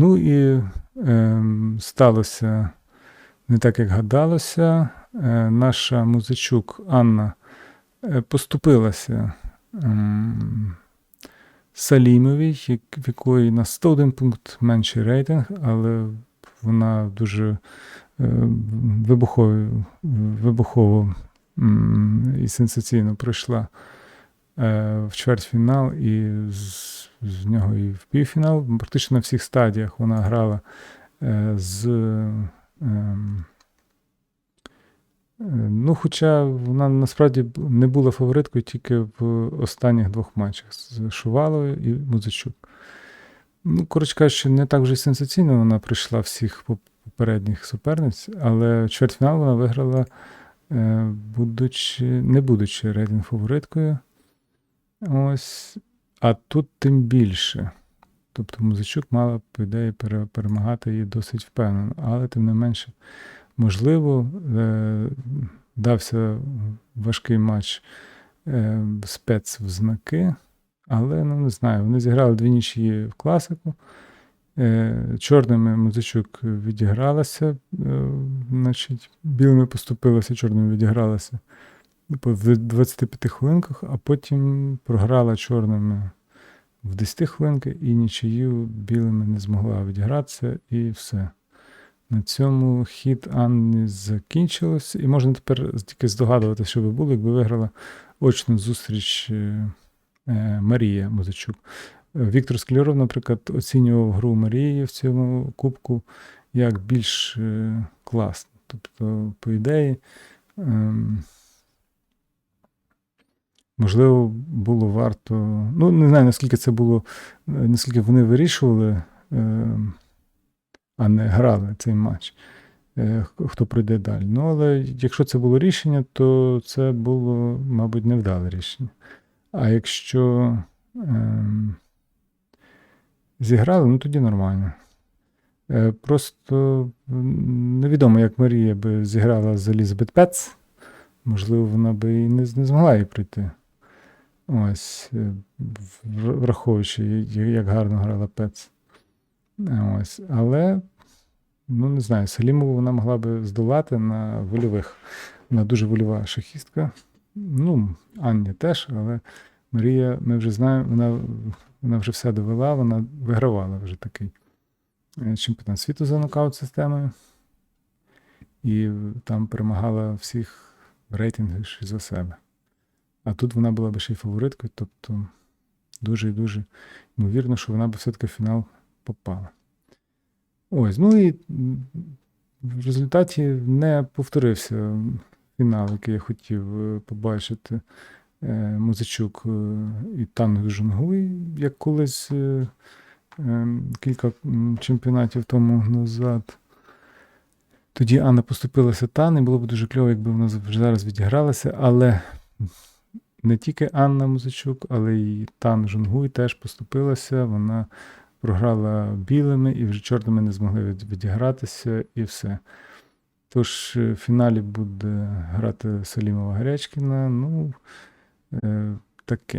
Ну і е, сталося не так, як гадалося. Е, наша музичук Анна е, поступилася ем, Салімовій, як- в якої на 101 пункт менший рейтинг, але вона дуже е, вибухово, вибухово і сенсаційно пройшла е, в чвертьфінал і з, з нього і в півфінал. Практично на всіх стадіях вона грала е, з. ем, е, Ну, хоча вона насправді не була фавориткою тільки в останніх двох матчах з Шуваловою і Музичук. Ну, коротше кажучи, не так вже сенсаційно вона прийшла всіх поп- попередніх суперниць, але чвертьфінал вона виграла, е, будучи, не будучи рейтинг фавориткою. Ось. А тут тим більше. Тобто Музичук мала, по ідеї, перемагати її досить впевнено, але тим не менше, можливо, е, дався важкий матч е, спец в знаки, але ну не знаю, вони зіграли дві нічиї в класику. Е, Чорними Музичук відігралася, значить, білими поступилася, чорними відігралася в 25 хвилинках, а потім програла чорними в 10 хвилинки і нічию білими не змогла відігратися, і все. На цьому хід Анни закінчилось, і можна тепер тільки здогадувати, що би було, якби виграла очну зустріч е, е, Марія Музичук. Віктор Скляров, наприклад, оцінював гру Марії в цьому кубку як більш е, класну. Тобто, по ідеї, ем, можливо, було варто. Ну, не знаю, наскільки це було, е, наскільки вони вирішували, ем, а не грали цей матч. е, Хто пройде далі. Ну, але якщо це було рішення, то це було, мабуть, невдале рішення. А якщо ем, зіграли, ну тоді нормально. Е, Просто невідомо, як Марія би зіграла з Елізабет Пец. Можливо, вона би і не, не змогла її пройти. Ось, е, враховуючи, як гарно грала Пец. Ось. Але, ну не знаю, Салімову вона могла би здолати на вольових. Вона дуже вольова шахістка. Ну, Аня теж, але Марія, ми вже знаємо, вона, вона вже все довела, вона вигравала вже такий е, чемпіонат світу за нокаут-системою. І там перемагала всіх ще за себе. А тут вона була би ще й фавориткою, тобто дуже і дуже ймовірно, що вона б все-таки в фінал попала. Ось, ну і в результаті не повторився фінал, який я хотів е, побачити. Е, Музичук е, і Танг Жунгуй, як колись кілька чемпіонатів тому назад. Тоді Анна поступилася Тан, і було б дуже кльово, якби вона вже зараз відігралася, але не тільки Анна Музичук, але й Тан Жунгуй теж поступилася. Вона програла білими і вже чорними не змогли відігратися, і все. Тож е, в фіналі буде грати Салімова Гарячкіна. Ну, е, таке.